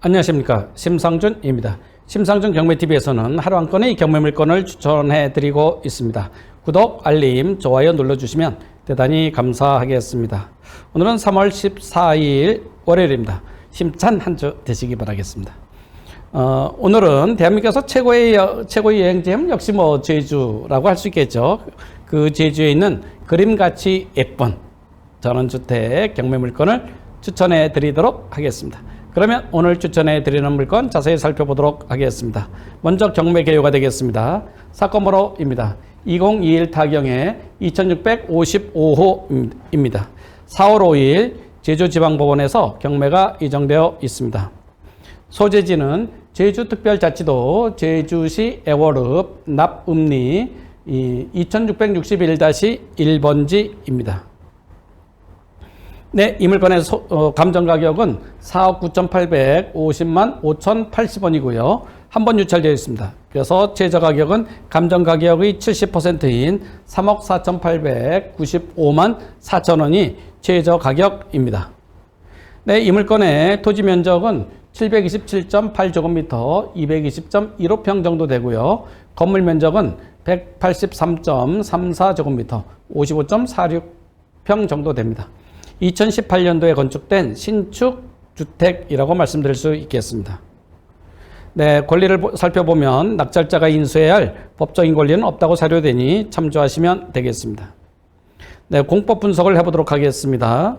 안녕하십니까 심상준입니다. 심상준 경매TV에서는 하루 한 건의 경매 물건을 추천해 드리고 있습니다. 구독, 알림, 좋아요 눌러주시면 대단히 감사하겠습니다. 오늘은 3월 14일 월요일입니다. 힘찬 한 주 되시기 바라겠습니다. 어, 오늘은 대한민국에서 최고의, 여- 최고의 여행지는 역시 뭐 제주라고 할 수 있겠죠. 그 제주에 있는 그림같이 예쁜 전원주택 경매 물건을 추천해 드리도록 하겠습니다. 그러면 오늘 추천해 드리는 물건 자세히 살펴보도록 하겠습니다. 먼저 경매 개요가 되겠습니다. 사건 번호입니다. 2021 타경의 2655호입니다. 4월 5일 제주지방법원에서 경매가 예정되어 있습니다. 소재지는 제주특별자치도 제주시 애월읍 납읍리 2661-1번지입니다. 네, 이 물건의 소- 어, 감정 가격은 4억 9,850만 5,080원이고요. 한 번 유찰되어 있습니다. 그래서 최저 가격은 감정 가격의 70%인 3억 4,895만 4천 원이 최저 가격입니다. 네, 이 물건의 토지 면적은 727.8제곱미터, 220.15평 정도 되고요. 건물 면적은 183.34제곱미터, 55.46평 정도 됩니다. 2018년도에 건축된 신축 주택이라고 말씀드릴 수 있겠습니다. 네, 권리를 보- 살펴보면 낙찰자가 인수해야 할 법적인 권리는 없다고 사료되니 참조하시면 되겠습니다. 네, 공법 분석을 해보도록 하겠습니다.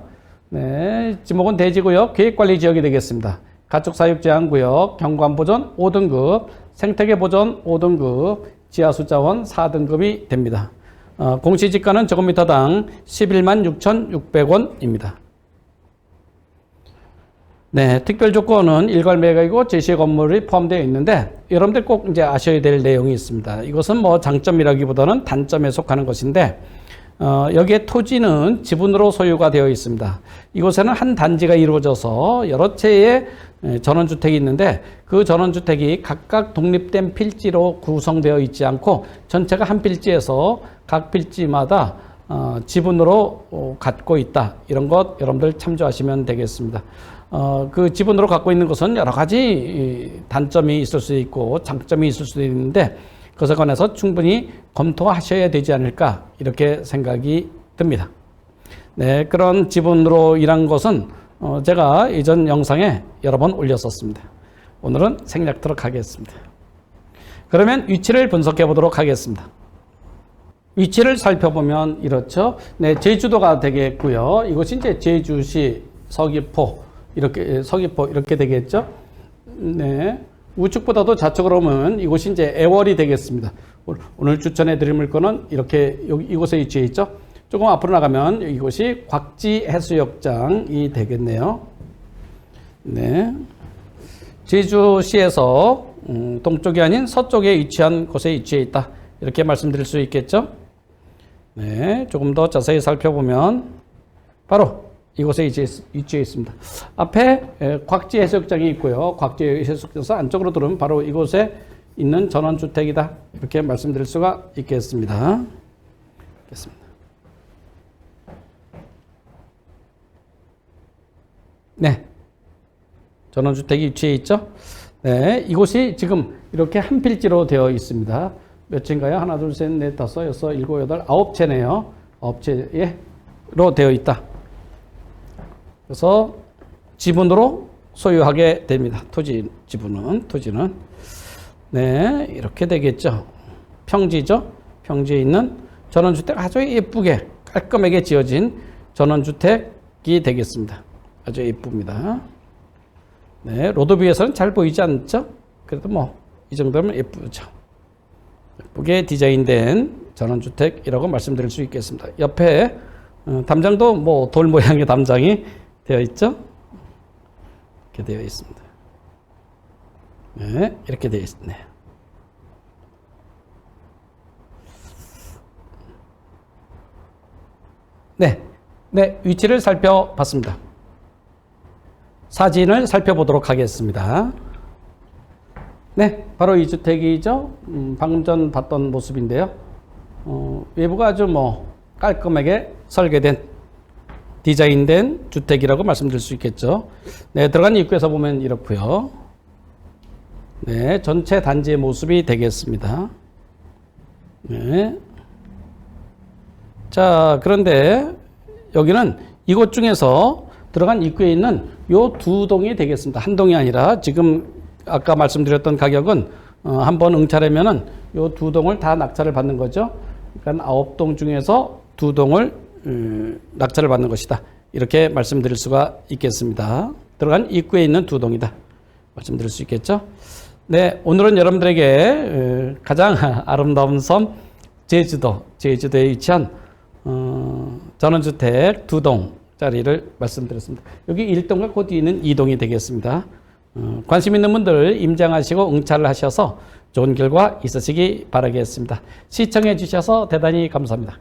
네, 지목은 대지구역 계획관리 지역이 되겠습니다. 가축사육제한구역 경관보전 5등급, 생태계보전 5등급, 지하수자원 4등급이 됩니다. 어, 공시지가는 제곱미터당 11만 6,600원입니다. 네, 특별 조건은 일괄 매각이고 제시 건물이 포함되어 있는데 여러분들 꼭 이제 아셔야 될 내용이 있습니다. 이것은 뭐 장점이라기보다는 단점에 속하는 것인데 어, 여기에 토지는 지분으로 소유가 되어 있습니다. 이곳에는 한 단지가 이루어져서 여러 채의 에, 전원주택이 있는데 그 전원주택이 각각 독립된 필지로 구성되어 있지 않고 전체가 한 필지에서 각 필지마다 어, 지분으로 어, 갖고 있다. 이런 것 여러분들 참조하시면 되겠습니다. 어, 그 지분으로 갖고 있는 것은 여러 가지 이, 단점이 있을 수 있고 장점이 있을 수도 있는데 그것에 관해서 충분히 검토하셔야 되지 않을까 이렇게 생각이 듭니다. 네, 그런 지분으로 일한 것은 어, 제가 이전 영상에 여러 번 올렸었습니다. 오늘은 생략토록 하겠습니다. 그러면 위치를 분석해 보도록 하겠습니다. 위치를 살펴보면 이렇죠. 네, 제주도가 되겠고요. 이것이 이제 제주시 서귀포 이렇게 서귀포 이렇게 되겠죠. 네. 우측보다도 좌측으로 오면 이곳이 이제 애월이 되겠습니다. 오늘- 추천해 드릴 물건은 이렇게 여기 이곳에 위치해 있죠. 조금 앞으로 나가면 이곳이 곽지 해수욕장이 되겠네요. 네. 제주시에서 음, 동쪽이 아닌 서쪽에 위치한 곳에 위치해 있다. 이렇게 말씀드릴 수 있겠죠. 네, 조금 더 자세히 살펴보면 바로 이곳에 위치해, 있습니다. 앞에 에, 곽지 해수욕장이 있고요. 곽지 해수욕장에서 안쪽으로 들어오면 바로 이곳에 있는 전원주택이다. 이렇게 말씀드릴 수가 있겠습니다. 있겠습니다. 네. 전원주택이 위치해 있죠? 네. 이곳이 지금 이렇게 한 필지로 되어 있습니다. 몇 채인가요? 하나, 둘, 셋, 넷, 다섯, 여섯, 일곱, 여덟, 아홉 채네요. 아홉 채로 되어 있다. 그래서 지분으로 소유하게 됩니다. 토지 지분은 토지는 네 이렇게 되겠죠. 평지죠. 평지에 있는 전원주택 아주 예쁘게 깔끔하게 지어진 전원주택이 되겠습니다. 아주 예쁩니다. 네 로드뷰에서는 잘 보이지 않죠? 그래도 뭐 이 정도면 예쁘죠. 예쁘게 디자인된 전원주택이라고 말씀드릴 수 있겠습니다. 옆에 어, 담장도 뭐 돌 모양의 담장이 되어 있죠? 이렇게 되어 있습니다. 네, 이렇게 되어 있네요. 네, 네, 위치를 살펴봤습니다. 사진을 살펴보도록 하겠습니다. 네, 바로 이 주택이죠. 음, 방금 전 봤던 모습인데요. 어, 외부가 아주 뭐 깔끔하게 설계된 디자인된 주택이라고 말씀드릴 수 있겠죠. 네, 들어간 입구에서 보면 이렇고요. 네, 전체 단지의 모습이 되겠습니다. 네. 자, 그런데 여기는 이곳 중에서 들어간 입구에 있는 요 두 동이 되겠습니다. 한 동이 아니라 지금 아까 말씀드렸던 가격은 어, 한번 응찰하면은 요 두 동을 다 낙찰을 받는 거죠. 그러니까 아홉 동 중에서 두 동을 음, 낙찰을 받는 것이다. 이렇게 말씀드릴 수가 있겠습니다. 들어간 입구에 있는 두 동이다. 말씀드릴 수 있겠죠. 네, 오늘은 여러분들에게 에, 가장 아름다운 섬 제주도, 제주도에 위치한 어, 전원주택 두 동짜리를 말씀드렸습니다. 여기 1동과 그 뒤에는 2동이 되겠습니다. 어, 관심 있는 분들 임장하시고 응찰을 하셔서 좋은 결과 있으시기 바라겠습니다. 시청해 주셔서 대단히 감사합니다.